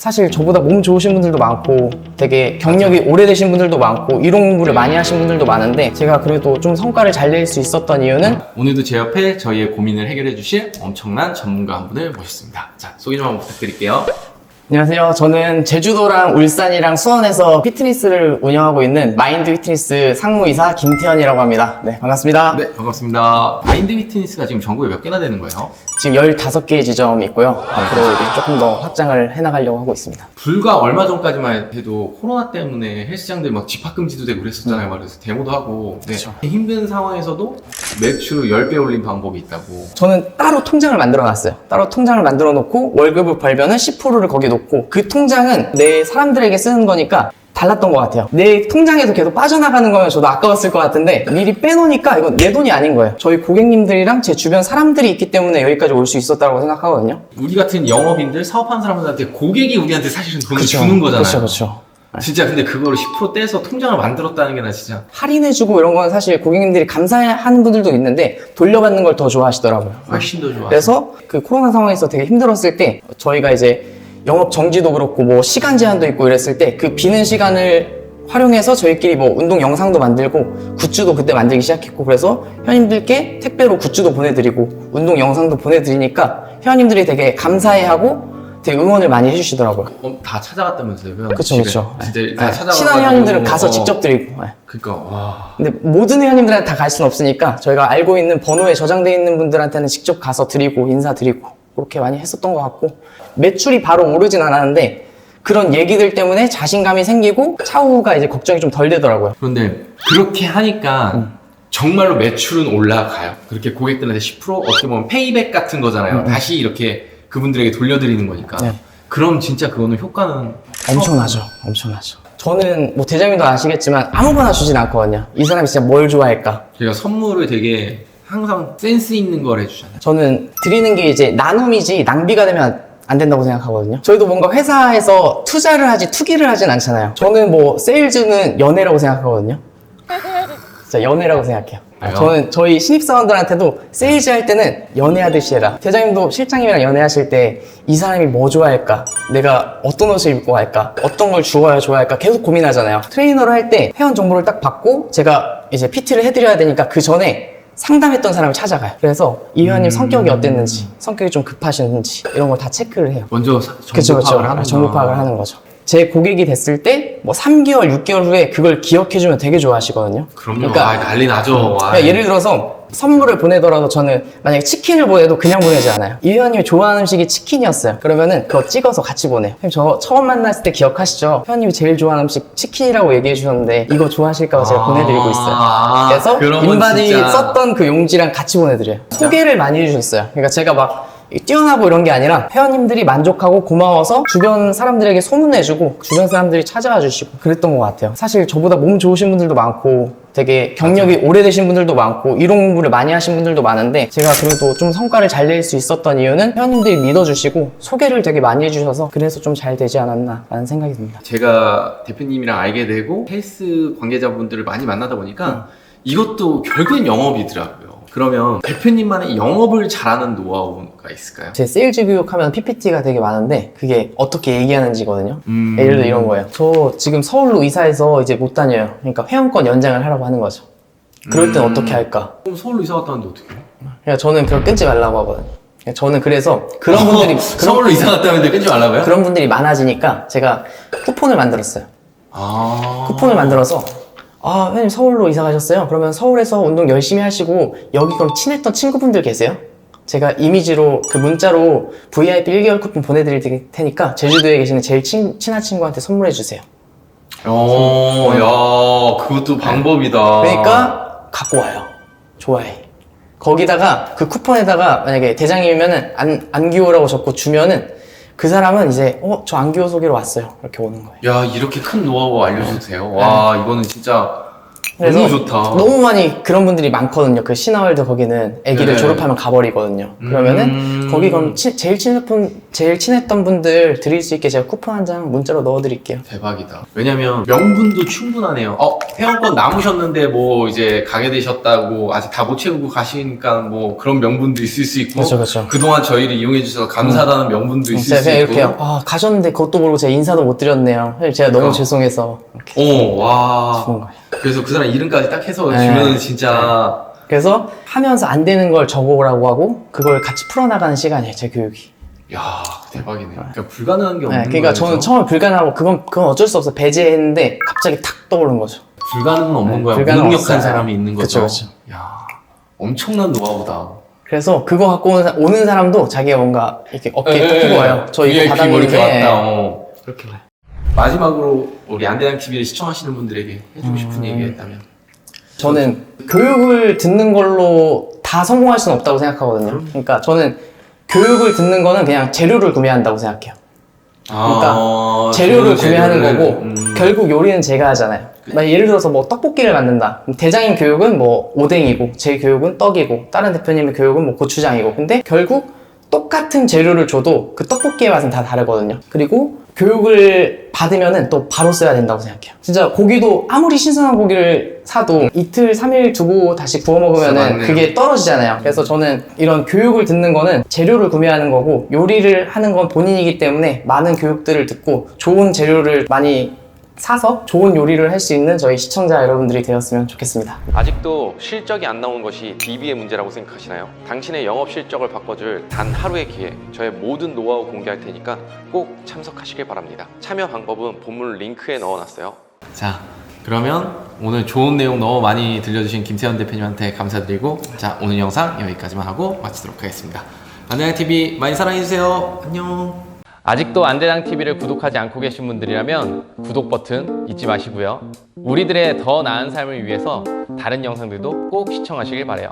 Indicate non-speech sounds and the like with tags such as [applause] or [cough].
사실 저보다 몸 좋으신 분들도 많고 되게 경력이 오래되신 분들도 많고 이론 공부를 많이 하신 분들도 많은데 제가 그래도 좀 성과를 잘 낼 수 있었던 이유는 오늘도 제 옆에 저희의 고민을 해결해 주실 엄청난 전문가 한 분을 모셨습니다. 자, 소개 좀 한번 부탁드릴게요. 안녕하세요. 저는 제주도랑 울산이랑 수원에서 피트니스를 운영하고 있는 마인드 피트니스 상무이사 김태현이라고 합니다. 네, 반갑습니다. 네, 반갑습니다. 마인드 피트니스가 지금 전국에 몇 개나 되는 거예요? 지금 15개의 지점이 있고요. 앞으로 이제 조금 더 확장을 해나가려고 하고 있습니다. 불과 얼마 전까지만 해도 코로나 때문에 헬스장들 막 집합금지도 되고 그랬었잖아요. 그래서 데모도 하고. 네. 그쵸. 힘든 상황에서도 매출 10배 올린 방법이 있다고. 저는 따로 통장을 만들어 놨어요. 따로 통장을 만들어 놓고 월급을 벌면은 10%를 거기 놓고 그 통장은 내 사람들에게 쓰는 거니까 달랐던 것 같아요. 내 통장에서 계속 빠져나가는 거면 저도 아까웠을 것 같은데 미리 빼놓으니까 이건 내 돈이 아닌 거예요. 저희 고객님들이랑 제 주변 사람들이 있기 때문에 여기까지 올 수 있었다고 생각하거든요. 우리 같은 영업인들, 사업하는 사람들한테 고객이 우리한테 사실은 돈을 주는 거잖아요. 그렇죠, 그렇죠. 진짜 근데 그거를 10% 떼서 통장을 만들었다는 게 나 진짜 할인해주고 이런 건 사실 고객님들이 감사하는 분들도 있는데 돌려받는 걸 더 좋아하시더라고요. 훨씬 더 좋아. 그래서 그 코로나 상황에서 되게 힘들었을 때 저희가 이제 영업 정지도 그렇고 뭐 시간 제한도 있고 이랬을 때 그 비는 시간을 활용해서 저희끼리 뭐 운동 영상도 만들고 굿즈도 그때 만들기 시작했고 그래서 회원님들께 택배로 굿즈도 보내드리고 운동 영상도 보내드리니까 회원님들이 되게 감사해하고 되게 응원을 많이 해주시더라고요. 어, 다 찾아갔다면서요? 회원 그쵸 집에. 그쵸. 진짜 네. 다 네. 찾아가. 친한 회원님들은 가서 직접 드리고. 네. 그니까 와. 근데 모든 회원님들한테 다 갈 수는 없으니까 저희가 알고 있는 번호에 저장되어 있는 분들한테는 직접 가서 드리고 인사드리고 그렇게 많이 했었던 것 같고 매출이 바로 오르진 않았는데 그런 얘기들 때문에 자신감이 생기고 차후가 이제 걱정이 좀 덜 되더라고요. 그런데 그렇게 하니까 음. 정말로 매출은 올라가요. 그렇게 고객들한테 10% 어떻게 보면 페이백 같은 거잖아요. 다시 이렇게 그분들에게 돌려드리는 거니까. 음, 네. 그럼 진짜 그거는 효과는 엄청나죠. 엄청나죠. 저는 뭐 대장님도 아시겠지만 아무거나 주진 않거든요. 이 사람이 진짜 뭘 좋아할까? 저희가 선물을 되게 항상 센스 있는 걸 해주잖아요. 저는 드리는 게 이제 나눔이지 낭비가 되면 안 된다고 생각하거든요. 저희도 뭔가 회사에서 투자를 하지 투기를 하진 않잖아요. 저는 뭐 세일즈는 연애라고 생각하거든요. [laughs] 진짜 연애라고 생각해요. 왜요? 저는 저희 신입사원들한테도 세일즈 할 때는 연애하듯이 해라. 대장님도 실장님이랑 연애하실 때 이 사람이 뭐 좋아할까? 내가 어떤 옷을 입고 갈까? 어떤 걸 주어야 좋아할까? 계속 고민하잖아요. 트레이너를 할 때 회원 정보를 딱 받고 제가 이제 PT를 해드려야 되니까 그 전에 상담했던 사람을 찾아가요. 그래서 이 회원님 성격이 어땠는지, 성격이 좀 급하셨는지 이런 걸 다 체크를 해요. 먼저 사- 그쵸, 정보 그쵸. 파악을 하는 정보 파악을 하는 거죠. 제 고객이 됐을 때 뭐 3개월, 6개월 후에 그걸 기억해주면 되게 좋아하시거든요. 그럼요. 그러니까 아, 난리 나죠. 아, 그러니까 예를 들어서 선물을 보내더라도 저는 만약에 치킨을 보내도 그냥 보내지 않아요. 이 회원님이 좋아하는 음식이 치킨이었어요. 그러면은 그거 찍어서 같이 보내요. 선생님 저 처음 만났을 때 기억하시죠? 회원님이 제일 좋아하는 음식 치킨이라고 얘기해 주셨는데 이거 좋아하실까 봐 제가 아, 보내드리고 있어요. 아, 그래서 인바디 진짜- 썼던 그 용지랑 같이 보내드려요. 소개를 많이 해주셨어요. 그러니까 제가 막 뛰어나고 이런 게 아니라 회원님들이 만족하고 고마워서 주변 사람들에게 소문내주고 주변 사람들이 찾아와 주시고 그랬던 것 같아요. 사실 저보다 몸 좋으신 분들도 많고 되게 경력이 오래되신 분들도 많고 이론 공부를 많이 하신 분들도 많은데 제가 그래도 좀 성과를 잘 낼 수 있었던 이유는 회원님들이 믿어주시고 소개를 되게 많이 해주셔서 그래서 좀 잘 되지 않았나 라는 생각이 듭니다. 제가 대표님이랑 알게 되고 헬스 관계자분들을 많이 만나다 보니까 이것도 결국엔 영업이더라고요. 그러면 대표님만의 영업을 잘하는 노하우가 있을까요? 제 세일즈 교육하면 PPT가 되게 많은데 그게 어떻게 얘기하는지거든요. 음. 예를 들어 이런 거예요. 저 지금 서울로 이사해서 이제 못 다녀요. 그러니까 회원권 연장을 하라고 하는 거죠. 그럴 땐 음. 어떻게 할까? 그럼 서울로 이사 갔다는데 어떻게 해요? 그러니까 저는 그걸 끊지 말라고 하거든요. 그러니까 저는 그래서 그런 분들이 그런, [laughs] 서울로 이사 갔다는데 끊지 말라고요? 그런 분들이 많아지니까 제가 쿠폰을 만들었어요. 아. 쿠폰을 만들어서 아, 회원님 서울로 이사 가셨어요? 그러면 서울에서 운동 열심히 하시고 여기 그럼 친했던 친구분들 계세요? 제가 이미지로 그 문자로 VIP 1개월 쿠폰 보내드릴 테니까 제주도에 계시는 제일 친, 친한 친구한테 선물해 주세요. 어, 야, 그것도 방법이다. 그러니까 갖고 와요. 좋아해. 거기다가 그 쿠폰에다가 만약에 대장님이면은 안, 안기호라고 적고 주면은 그 사람은 이제 어, 저 안기호 소개로 왔어요. 이렇게 오는 거예요. 야, 이렇게 큰 노하우 알려줘도 돼요. 와, 이거는 진짜 그래서 너무 좋다. 너무 많이 그런 분들이 많거든요. 그 신화월드 거기는 아기를 네. 졸업하면 가버리거든요. 그러면은 음. 거기 그럼 치- 제일 친했던 제일 친했던 분들 드릴 수 있게 제가 쿠폰 한 장 문자로 넣어드릴게요. 대박이다. 왜냐면 명분도 충분하네요. 어, 회원권 남으셨는데 뭐 이제 가게 되셨다고 아직 다 못 채우고 가시니까 뭐 그런 명분도 있을 수 있고 그렇죠, 그렇죠. 그동안 저희를 이용해 주셔서 감사하다는 명분도 있을 제가 수 그냥 있고. 이렇게 아, 가셨는데 그것도 모르고 제가 인사도 못 드렸네요. 사실 제가 너무 그러니까. 죄송해서 이렇게 오, 와. 주는 거예요. 그래서 그 사람 이름까지 딱 해서 네. 주면 진짜 그래서 하면서 안 되는 걸 적어오라고 하고 그걸 같이 풀어나가는 시간이에요, 제 교육이. 야 대박이네요. 그러니까 불가능한 게 없는 네, 그러니까 거예요. 저는 그죠? 처음에 불가능하고 그건 그건 어쩔 수 없어 배제했는데 갑자기 탁 떠오른 거죠. 불가능은 없는 네, 거야. 불가능 무능력한 없어요. 사람이 있는 거죠. 그쵸, 그쵸. 야 엄청난 노하우다. 그래서 그거 갖고 오는, 사- 오는 사람도 자기가 뭔가 이렇게 어깨에 끼고 예, 와요. 저 이거 VIP 뭐 이렇게 받았는데 왔다. 어. 그렇게 와요. 마지막으로 우리 안대장 TV를 시청하시는 분들에게 해주고 싶은 음. 얘기 있다면 저는 교육을 듣는 걸로 다 성공할 수는 없다고 생각하거든요. 그러니까 저는 교육을 듣는 거는 그냥 재료를 구매한다고 생각해요. 그러니까 아, 재료를 좋은 구매하는 재료를, 거고 음. 결국 요리는 제가 하잖아요. 막 예를 들어서 뭐 떡볶이를 만든다. 그럼 대장님 교육은 뭐 오뎅이고 제 교육은 떡이고 다른 대표님의 교육은 뭐 고추장이고 근데 결국 똑같은 재료를 줘도 그 떡볶이의 맛은 다 다르거든요. 그리고 교육을 받으면은 또 바로 써야 된다고 생각해요. 진짜 고기도 아무리 신선한 고기를 사도 이틀, 삼일 두고 다시 구워 먹으면은 맞네요. 그게 떨어지잖아요. 그래서 저는 이런 교육을 듣는 거는 재료를 구매하는 거고 요리를 하는 건 본인이기 때문에 많은 교육들을 듣고 좋은 재료를 많이 사서 좋은 요리를 할 수 있는 저희 시청자 여러분들이 되었으면 좋겠습니다. 아직도 실적이 안 나오는 것이 DB의 문제라고 생각하시나요? 당신의 영업 실적을 바꿔줄 단 하루의 기회, 저의 모든 노하우 공개할 테니까 꼭 참석하시길 바랍니다. 참여 방법은 본문 링크에 넣어놨어요. 자 그러면 오늘 좋은 내용 너무 많이 들려주신 김세현 대표님한테 감사드리고 자 오늘 영상 여기까지만 하고 마치도록 하겠습니다. 안대장 TV 많이 사랑해주세요. 안녕. 아직도 안대장 TV를 구독하지 않고 계신 분들이라면 구독 버튼 잊지 마시고요. 우리들의 더 나은 삶을 위해서 다른 영상들도 꼭 시청하시길 바래요.